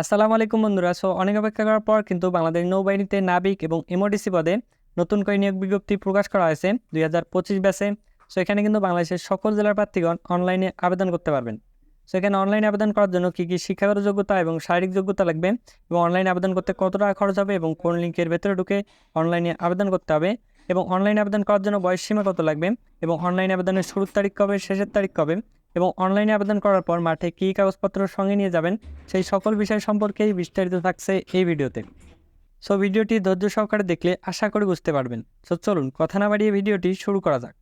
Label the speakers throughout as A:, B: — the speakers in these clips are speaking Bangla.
A: আসসালামু আলাইকুম বন্ধুরা। সো, অনেক অপেক্ষা করার পর কিন্তু বাংলাদেশ নৌবাহিনীতে নাবিক এবং এমওডিসি পদে নতুন করে নিয়োগ বিজ্ঞপ্তি প্রকাশ করা হয়েছে দুই হাজার পঁচিশ ব্যাসে সো, এখানে কিন্তু বাংলাদেশের সকল জেলার প্রার্থীগণ অনলাইনে আবেদন করতে পারবেন। সো, এখানে অনলাইনে আবেদন করার জন্য কী কী শিক্ষাগত যোগ্যতা এবং শারীরিক যোগ্যতা লাগবে এবং অনলাইনে আবেদন করতে কত টাকা খরচ হবে এবং কোন লিঙ্কের ভেতরে ঢুকে অনলাইনে আবেদন করতে হবে এবং অনলাইনে আবেদন করার জন্য বয়স সীমা কত লাগবে এবং অনলাইনে আবেদনের শুরুর তারিখ কবে, শেষের তারিখ কবে এবং অনলাইনে আবেদন করার পর মাঠে কী কাগজপত্র সঙ্গে নিয়ে যাবেন, সেই সকল বিষয় সম্পর্কেই বিস্তারিত থাকছে এই ভিডিওতে। সো ভিডিওটি ধৈর্য সহকারে দেখলে আশা করি বুঝতে পারবেন। সো চলুন কথা না বাড়িয়ে ভিডিওটি শুরু করা যাক।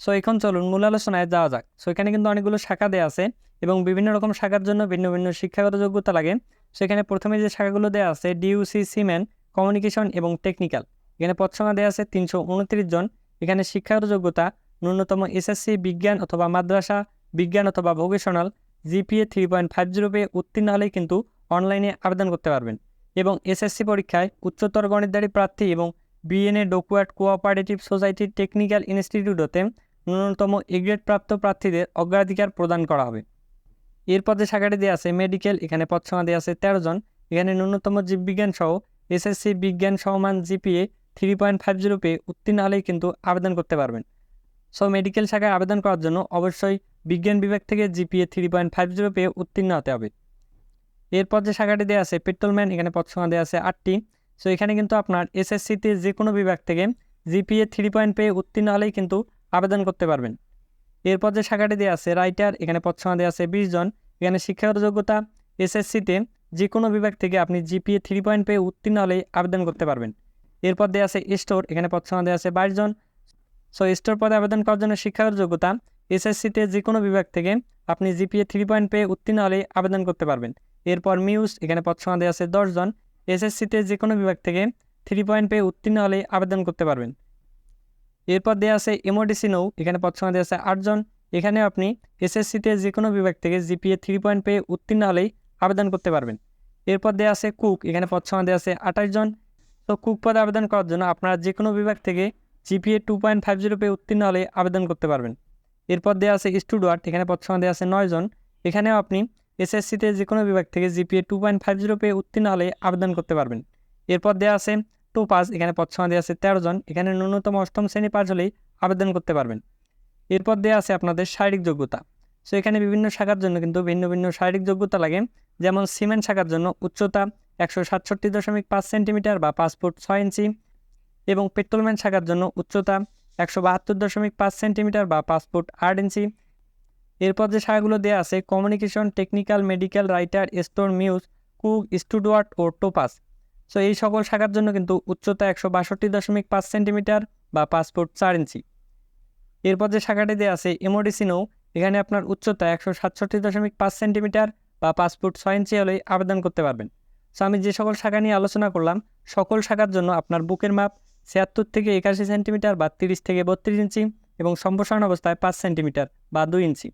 A: সো এখন চলুন মূল আলোচনায় যাওয়া যাক। সো এখানে কিন্তু অনেকগুলো শাখা দেওয়া আছে এবং বিভিন্ন রকম শাখার জন্য ভিন্ন ভিন্ন শিক্ষাগত যোগ্যতা লাগে। সেখানে প্রথমে যে শাখাগুলো দেওয়া আছে ডিউসি সিমেন কমিউনিকেশন এবং টেকনিক্যাল এখানে পদসংখ্যা দেওয়া আছে তিনশো উনত্রিশ জন। এখানে শিক্ষাগত যোগ্যতা ন্যূনতম এসএসসি বিজ্ঞান অথবা মাদ্রাসা, বিজ্ঞান অথবা vocational GPA three point five zero পেয়ে উত্তীর্ণ হলেই কিন্তু অনলাইনে আবেদন করতে পারবেন। এবং এসএসসি পরীক্ষায় উচ্চতর গণিতধারী প্রার্থী এবং BNA dockyard cooperative society technical ইনস্টিটিউটতে ন্যূনতম এগ্রেড প্রাপ্ত প্রার্থীদের অগ্রাধিকার প্রদান করা হবে। এরপর যে শাখাটি দেওয়া আছে মেডিকেল এখানে পদসংখ্যা দেওয়া আছে তেরো জন। এখানে ন্যূনতম জীববিজ্ঞান সহ এসএসসি বিজ্ঞান সমান GPA three point five zero পেয়ে উত্তীর্ণ হলেই কিন্তু আবেদন করতে পারবেন। সো মেডিকেল শাখায় আবেদন করার জন্য অবশ্যই বিজ্ঞান বিভাগ থেকে GPA three point five zero পেয়ে উত্তীর্ণ হতে হবে। এরপর যে শাখাটি দেওয়া আছে, পেট্রোলম্যান, এখানে পদসংখ্যা দেওয়া আছে আটটি। সো এখানে কিন্তু আপনার এসএসসিতে যে কোনো বিভাগ থেকে জিপিএ থ্রি পয়েন্ট পেয়ে উত্তীর্ণ হলেই কিন্তু আবেদন করতে পারবেন। এরপর যে শাখাটি দেওয়া আছে, রাইটার, এখানে পদসংখ্যা দেওয়া আছে বিশ জন। এখানে শিক্ষাগত যোগ্যতা, এসএসসিতে যে কোনো বিভাগ থেকে আপনি জিপিএ থ্রি পয়েন্ট পেয়ে উত্তীর্ণ হলেই আবেদন করতে পারবেন। এরপর দেওয়া আছে স্টোর, এখানে পদসংখ্যা দেওয়া আছে বাইশ জন। সো স্টোর পদে আবেদন করার জন্য শিক্ষাগত যোগ্যতা এসএসসিতে যে কোনো বিভাগ থেকে আপনি জিপিএ থ্রি পয়েন্ট পেয়ে উত্তীর্ণ হলে আবেদন করতে পারবেন। এরপর মিউজ এখানে পদসংখ্যা দেওয়া আছে দশজন এসএসসিতে যে কোনো বিভাগ থেকে থ্রি পয়েন্ট পেয়ে উত্তীর্ণ হলে আবেদন করতে পারবেন। এরপর দেওয়া আছে এমওডিসি নৌ এখানে পদসংখ্যা দেওয়া আছে আটজন এখানে আপনি এসএসসিতে যে কোনো বিভাগ থেকে জিপিএ থ্রি পয়েন্ট পেয়ে উত্তীর্ণ হলেই আবেদন করতে পারবেন। এরপর দেওয়া আছে কুক এখানে পদসংখ্যা দেওয়া আছে আঠাশ জন। তো কুক পদে আবেদন করার জন্য আপনারা যে কোনো বিভাগ থেকে GPA two point five zero পেয়ে উত্তীর্ণ হলে আবেদন করতে পারবেন। এরপর দেওয়া আছে স্টুডওয়ার্ড এখানে পদসংখ্যা দেওয়া আছে নয়জন এখানেও আপনি এসএসসিতে যে কোনো বিভাগ থেকে GPA two point five zero পেয়ে উত্তীর্ণ হলে আবেদন করতে পারবেন। এরপর দেওয়া আছে টু পাস এখানে পদসংখ্যা দেওয়া আছে তেরো জন। এখানে ন্যূনতম অষ্টম শ্রেণি পাস হলেই আবেদন করতে পারবেন। এরপর দেওয়া আছে আপনাদের শারীরিক যোগ্যতা। সো এখানে বিভিন্ন শাখার জন্য কিন্তু ভিন্ন ভিন্ন শারীরিক যোগ্যতা লাগে। যেমন সিমেন্ট শাখার জন্য উচ্চতা একশো সাতষট্টি দশমিক পাঁচ সেন্টিমিটার বা ফুট ছয় ইঞ্চি। এবং পেট্রোলম্যান শাখার জন্য উচ্চতা একশো বাহাত্তর দশমিক পাঁচ সেন্টিমিটার বা ফুট আট ইঞ্চি। এরপর যে শাখাগুলো দেওয়া আছে, communication, technical medical writer, store, muse, cook steward ও টোপাস। সো এই সকল শাখার জন্য কিন্তু উচ্চতা একশো বাষট্টি দশমিক পাঁচ সেন্টিমিটার বা ফুট চার ইঞ্চি। এরপর যে শাখাটি দেওয়া আছে এমওডিসি নৌ এখানে আপনার উচ্চতা একশো সাতষট্টি দশমিক পাঁচ সেন্টিমিটার বা ফুট ছয় ইঞ্চি হলেই আবেদন করতে পারবেন। সো আমি যে সকল শাখা নিয়ে আলোচনা করলাম, সকল শাখার জন্য আপনার বুকের মাপ ছিয়াত্তর থেকে একাশি সেন্টিমিটার বা তিরিশ থেকে বত্রিশ ইঞ্চি এবং সম্প্রসারণ অবস্থায় পাঁচ সেন্টিমিটার বা দুই ইঞ্চি।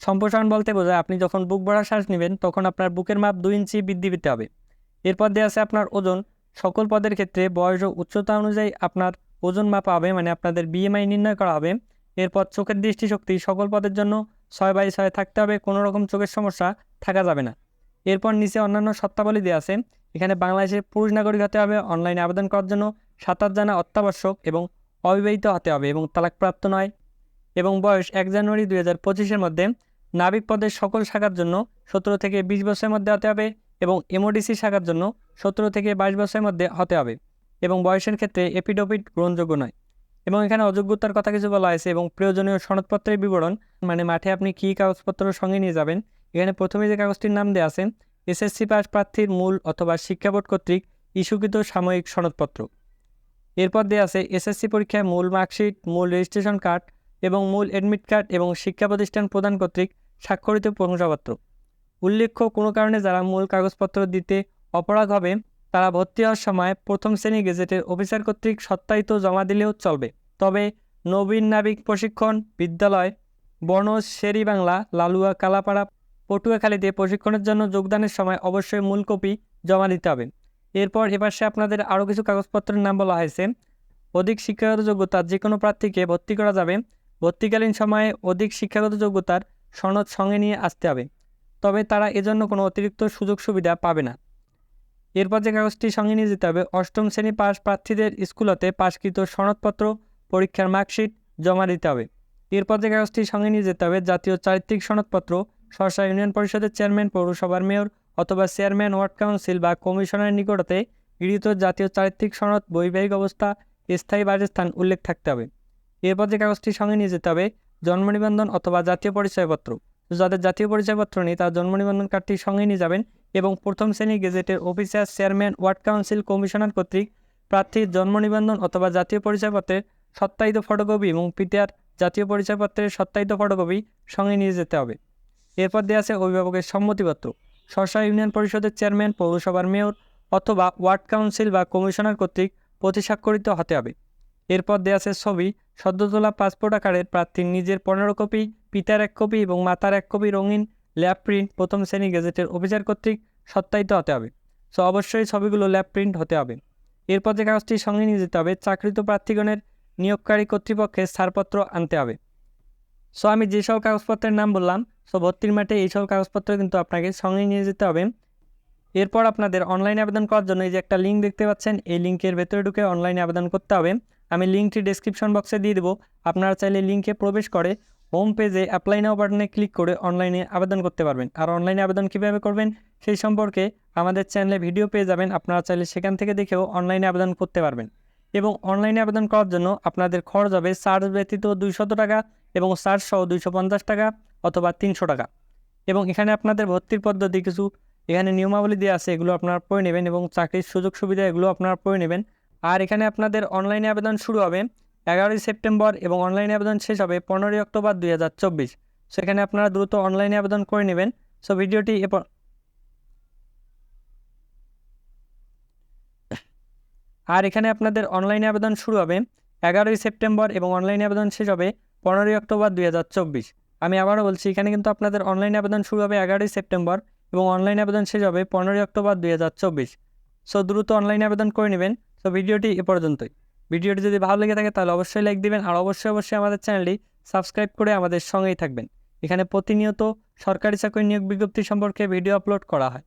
A: সম্প্রসারণ বলতে বোঝায় আপনি যখন বুক ভরা শ্বাস নেবেন, তখন আপনার বুকের মাপ দুই ইঞ্চি বৃদ্ধি পেতে হবে। এরপর দেওয়া আছে আপনার ওজন। সকল পদের ক্ষেত্রে বয়স ও উচ্চতা অনুযায়ী আপনার ওজন মাপা হবে মানে আপনাদের বিএমআই নির্ণয় করা হবে। এরপর চোখের দৃষ্টিশক্তি সকল পদের জন্য ছয় বাই ছয় থাকতে হবে, কোনো রকম চোখের সমস্যা থাকা যাবে না। এরপর নিচে অন্যান্য সত্তাবলী দেওয়া আছে। এখানে বাংলাদেশের পুরুষ নাগরিক হতে হবে, অনলাইনে আবেদন করার জন্য। সাঁতার জানা অত্যাবশ্যক এবং অবিবাহিত হতে হবে এবং তালাকপ্রাপ্ত নয়। এবং বয়স এক জানুয়ারি দুই হাজার পঁচিশের মধ্যে নাবিক পদের সকল শাখার জন্য সতেরো থেকে বিশ বছরের মধ্যে হতে হবে এবং এমওডিসি শাখার জন্য সতেরো থেকে বাইশ বছরের মধ্যে হতে হবে এবং বয়সের ক্ষেত্রে এপিডোপিড গ্রহণযোগ্য নয়। এবং এখানে অযোগ্যতার কথা কিছু বলা হয়েছে এবং প্রয়োজনীয় সনদপত্রের বিবরণ মানে মাঠে আপনি কী কাগজপত্র সঙ্গে নিয়ে যাবেন, এখানে প্রথমে যে কাগজটির নাম দেওয়া আছে, এসএসসি পাস প্রার্থীর মূল অথবা শিক্ষা বোর্ড কর্তৃক ইস্যুকৃত সাময়িক সনদপত্র। এরপর দেওয়া আছে এসএসসি পরীক্ষায় মূল মার্কশিট, মূল রেজিস্ট্রেশন কার্ড এবং মূল অ্যাডমিট কার্ড এবং শিক্ষা প্রতিষ্ঠান প্রদান কর্তৃক স্বাক্ষরিত প্রশংসাপত্র। উল্লেখ্য, কোনো কারণে যারা মূল কাগজপত্র দিতে অপরাধ হবে, তারা ভর্তি হওয়ার সময় প্রথম শ্রেণি গেজেটের অফিসার কর্তৃক সত্যায়িত জমা দিলেও চলবে। তবে নবীন নাবিক প্রশিক্ষণ বিদ্যালয়, বনজ শেরি বাংলা, লালুয়া কালাপাড়া, পটুয়াখালীতে প্রশিক্ষণের জন্য যোগদানের সময় অবশ্যই মূল কপি জমা দিতে হবে। এরপর এপাশে আপনাদের আরও কিছু কাগজপত্রের নাম বলা হয়েছে। অধিক শিক্ষাগত যোগ্যতা যে কোনো প্রার্থীকে ভর্তি করা যাবে। ভর্তিকালীন সময়ে অধিক শিক্ষাগত যোগ্যতার সনদ সঙ্গে নিয়ে আসতে হবে। তবে তারা এজন্য কোনো অতিরিক্ত সুযোগ সুবিধা পাবে না। এরপর যে কাগজটি সঙ্গে নিয়ে যেতে হবে, অষ্টম শ্রেণি পাশ প্রার্থীদের স্কুলতে পাশকৃত সনদপত্র, পরীক্ষার মার্কশিট জমা দিতে হবে। এরপর যে কাগজটি সঙ্গে নিয়ে যেতে হবে, জাতীয় চারিত্রিক সনদপত্র সরসা ইউনিয়ন পরিষদের চেয়ারম্যান, পৌরসভার মেয়র অথবা চেয়ারম্যান, ওয়ার্ড কাউন্সিল বা কমিশনারের নিকটতে গৃহীত জাতীয় চারিত্রিক সনদ, বৈবাহিক অবস্থা, স্থায়ী বাসস্থান উল্লেখ থাকতে হবে। এরপর যে কাগজটি সঙ্গে নিয়ে যেতে হবে, জন্ম নিবন্ধন অথবা জাতীয় পরিচয়পত্র। যাদের জাতীয় পরিচয়পত্র নেই, তার জন্ম নিবন্ধন কার্ডটি সঙ্গে নিয়ে যাবেন এবং প্রথম শ্রেণি গেজেটের officer, chairman, ward council, commissioner কর্তৃক প্রার্থীর জন্ম নিবন্ধন অথবা জাতীয় পরিচয়পত্রের সত্যায়িত ফটোকপি এবং পিতার জাতীয় পরিচয়পত্রের সত্যায়িত ফটোকপি সঙ্গে নিয়ে যেতে হবে। এরপর দেওয়া আছে অভিভাবকের সম্মতিপত্র। সরসা ইউনিয়ন পরিষদের চেয়ারম্যান, পৌরসভার মেয়র অথবা ওয়ার্ড কাউন্সিল বা কমিশনার কর্তৃক প্রতিস্বাক্ষরিত হতে হবে। এরপর দেওয়া আছে ছবি সদ্য তোলা পাসপোর্ট আকারের প্রার্থীর নিজের পনেরো কপি, পিতার এক কপি এবং মাতার এক কপি রঙিন ল্যাব প্রিন্ট প্রথম শ্রেণি গেজেটের অফিসার কর্তৃক সত্যায়িত হতে হবে। সো, অবশ্যই ছবিগুলো ল্যাব প্রিন্ট হতে হবে। এরপর যে কাগজটি সঙ্গে নিয়ে যেতে হবে, চাকরিত প্রার্থীগণের নিয়োগকারী কর্তৃপক্ষের ছাড়পত্র আনতে হবে। সো আমি যেসব কাগজপত্রের নাম বললাম সো ভর্তির মাঠে এইসব কাগজপত্র কিন্তু আপনাকে সঙ্গে নিয়ে যেতে হবে। এরপর আপনাদের অনলাইনে আবেদন করার জন্য এই যে একটা লিঙ্ক দেখতে পাচ্ছেন, এই লিঙ্কের ভেতরে ঢুকে অনলাইনে আবেদন করতে হবে। আমি লিঙ্কটি ডেসক্রিপশন বক্সে দিয়ে দেবো। আপনারা চাইলে লিঙ্কে প্রবেশ করে হোম পেজে অ্যাপ্লাই নাও বাটনে ক্লিক করে অনলাইনে আবেদন করতে পারবেন। আর অনলাইনে আবেদন কীভাবে করবেন, সেই সম্পর্কে আমাদের চ্যানেলে ভিডিও পেয়ে যাবেন। আপনারা চাইলে সেখান থেকে দেখেও অনলাইনে আবেদন করতে পারবেন। এবং অনলাইনে আবেদন করার জন্য আপনাদের খরচ হবে চার্জ ব্যতীত দুইশত টাকা। এবং চার্জ সহ দুইশো পঞ্চাশ টাকা অথবা তিনশো টাকা। এবং এখানে আপনাদের ভর্তির পদ্ধতি কিছু, এখানে নিয়মাবলী দেওয়া আছে, এগুলো আপনারা পড়ে নেবেন এবং চাকরির সুযোগ সুবিধা এগুলো আপনারা পড়ে নেবেন। আর এখানে আপনাদের অনলাইনে আবেদন শুরু হবে এগারোই সেপ্টেম্বর এবং অনলাইনে আবেদন শেষ হবে পনেরোই অক্টোবর দুই হাজার চব্বিশ। সেখানে আপনারা দ্রুত অনলাইনে আবেদন করে নেবেন। সো ভিডিওটি এরপর আর এখানে আপনাদের অনলাইনে আবেদন শুরু হবে এগারোই সেপ্টেম্বর এবং অনলাইনে আবেদন শেষ হবে পনেরোই অক্টোবর দুই হাজার চব্বিশ। আমি আবারও বলছি, এখানে কিন্তু আপনাদের অনলাইন আবেদন শুরু হবে এগারোই সেপ্টেম্বর এবং অনলাইন আবেদন শেষ হবে পনেরোই অক্টোবর দুই হাজার চব্বিশ। সো দ্রুত অনলাইনে আবেদন করে নেবেন। সো ভিডিওটি এ পর্যন্তই। ভিডিওটি যদি ভালো লেগে থাকে, তাহলে অবশ্যই লাইক দিবেন আর অবশ্যই অবশ্যই আমাদের চ্যানেলটি সাবস্ক্রাইব করে আমাদের সঙ্গেই থাকবেন। এখানে প্রতিনিয়ত সরকারি চাকরি নিয়োগ বিজ্ঞপ্তি সম্পর্কে ভিডিও আপলোড করা হয়।